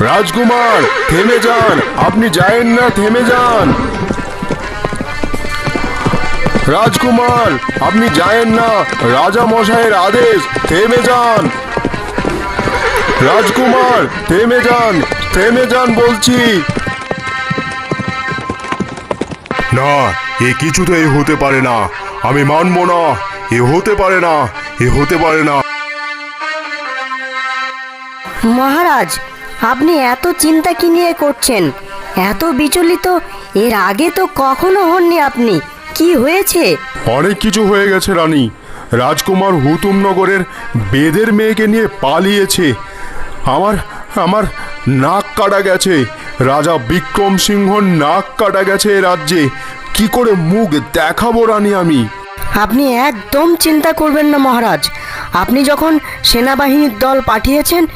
রাজকুমার থেমে যান। আপনি যায়েন না থেমে যান। রাজকুমার আপনি যায়েন না। রাজা মশাইয়ের আদেশ থেমে যান। রাজকুমার থেমে যান থেমে যান বলছি। না এ কিছুতেই হতে পারে না। আমি মানব না। এ হতে পারে না। এ হতে পারে না। মহারাজ আপনি এত চিন্তা কি নিয়ে করছেন? এত বিচলিত? এর আগে তো কখনো হননি আপনি। কি হয়েছে? অনেক কিছু হয়ে গেছে রানী। রাজকুমার হুতুমনগরের বেদের মেয়েকে নিয়ে পালিয়েছে। আমার আমার নাক কাটা গেছে। রাজা বিক্রম সিংহর নাক কাটা গেছে এ রাজ্যে। কি করে মুখ দেখাবো রানী আমি? আপনি একদম চিন্তা করবেন না মহারাজ। আপনি যখন সেনাবাহিনীর দল পাঠিয়েছেন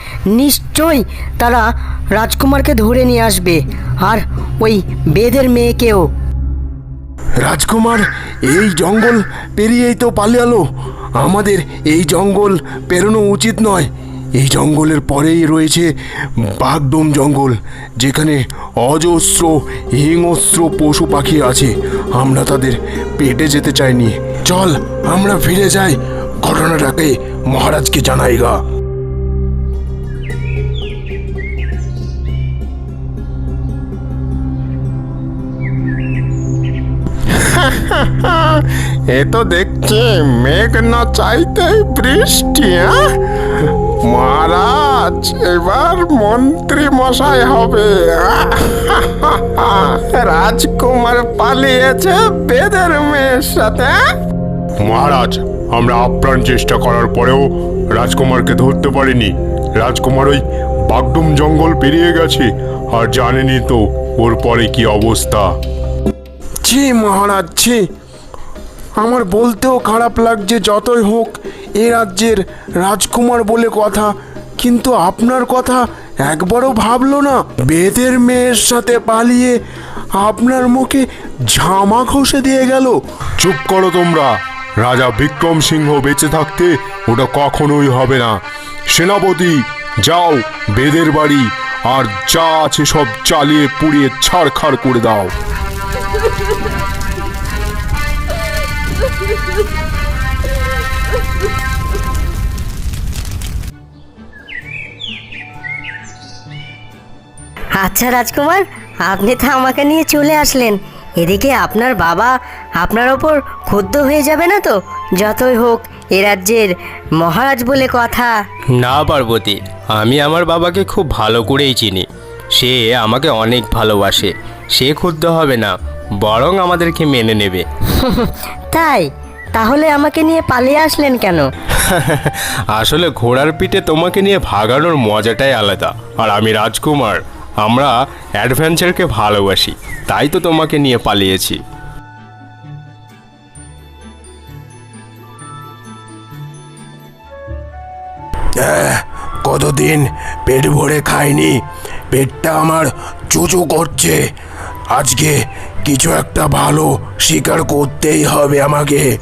নিশ্চয়ই তারা রাজকুমারকে ধরে নিয়ে আসবে আর ওই বেদের মেয়েকেও। রাজকুমার, এই জঙ্গল পেরিয়েই তো পালিয়ালো। আমাদের এই জঙ্গল পেরোনো উচিত নয়। এই জঙ্গলের পরেই রয়েছে বাগডোম জঙ্গল, যেখানে অজস্র, হিংস্র পশু পাখি আছে। আমরা তাদের পেটে যেতে চাইনি। চল, আমরা ফিরে যাই। ঘটনাটাকে মহারাজকে জানাই গা। এ তো দেখছি মেঘ না চাইতেই বৃষ্টি হ্যাঁ? মহারাজ, এবার মন্ত্রী মশাই হবে। রাজকুমার পালিয়েছে বেদের মেয়ের সাথে মহারাজ, আমরা আপ্রাণ চেষ্টা করার পরেও রাজকুমারকে ধরতে পারিনি। রাজকুমার ওই বাগডুম জঙ্গল পেরিয়ে গেছে, আর জানেনি তো ওর পরে কি অবস্থা। ছি মহারাজ, ছি। আমার বলতেও খারাপ লাগছে যতই হোক এ রাজ্যের রাজকুমার বলে কথা, কিন্তু আপনার কথা একবারও ভাবলো না। বেদের মেয়ের সাথে পালিয়ে আপনার মুখে ঝামা ঘষে দিয়ে গেল। চুপ করো তোমরা। রাজা বিক্রম সিংহ বেঁচে থাকতে ওটা কখনোই হবে না। সেনাপতি, যাও বেদের বাড়ি, আর যা আছে সব চালিয়ে পুড়িয়ে ছাড়খাড় করে দাও। আচ্ছা রাজকুমার, আপনি তো আমাকে নিয়ে চলে আসলেন। এদিকে আপনার বাবা আপনার ওপর ক্ষুব্ধ হয়ে যাবে না তো? যতই হোক, এ রাজ্যের মহারাজ বলে কথা। না, পার্বতী, আমি আমার বাবাকে খুব ভালো করেই চিনি। সে আমাকে অনেক ভালোবাসে। সে ক্ষুদ্ধ হবে না। বরং আমাদেরকে মেনে নেবে। তাই? তাহলে আমাকে নিয়ে পালিয়ে আসলেন কেন? আসলে ঘোড়ার পিঠে তোমাকে নিয়ে ভাগানোর মজাটাই আলাদা। আর আমি রাজকুমার আমরা অ্যাডভেঞ্চারকে ভালোবাসি তাই তো তোমাকে নিয়ে পালিয়েছি। কতদিন পেট ভরে খাইনি? পেটটা আমার চুচু করছে। আজকে কিছু একটা ভালো শিকার করতেই হবে আমাকে।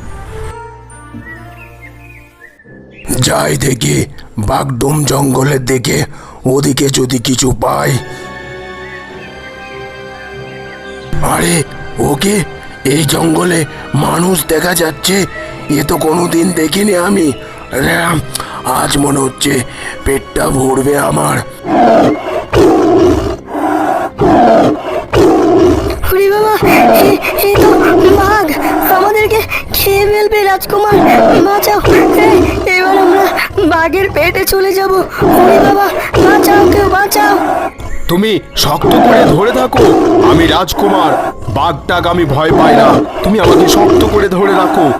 যাই দেখি, বাগডুম জঙ্গলের দিকে, ওদিকে যদি কিছু পাই। আরে, ওকে? এই জঙ্গলে মানুষ দেখা যাচ্ছে? এ তো কোনোদিন দেখিনি আমি। আজ মনে হচ্ছে পেটটা ভরবে আমার। ওরে বাবা, এ- তো বাঘ। আমাদেরকে খেয়ে ফেলবে রাজকুমার। বাঁচাও। এবার বাঘের পেটে চলে যাব। ওরে বাবা, বাঁচাও কেউ, বাঁচাও। তুমি শক্ত করে ধরে থাকো। আমি রাজকুমার। বাঘটাক আমি ভয় পাই না। তুমি আমাকে শক্ত করে ধরে রাখো।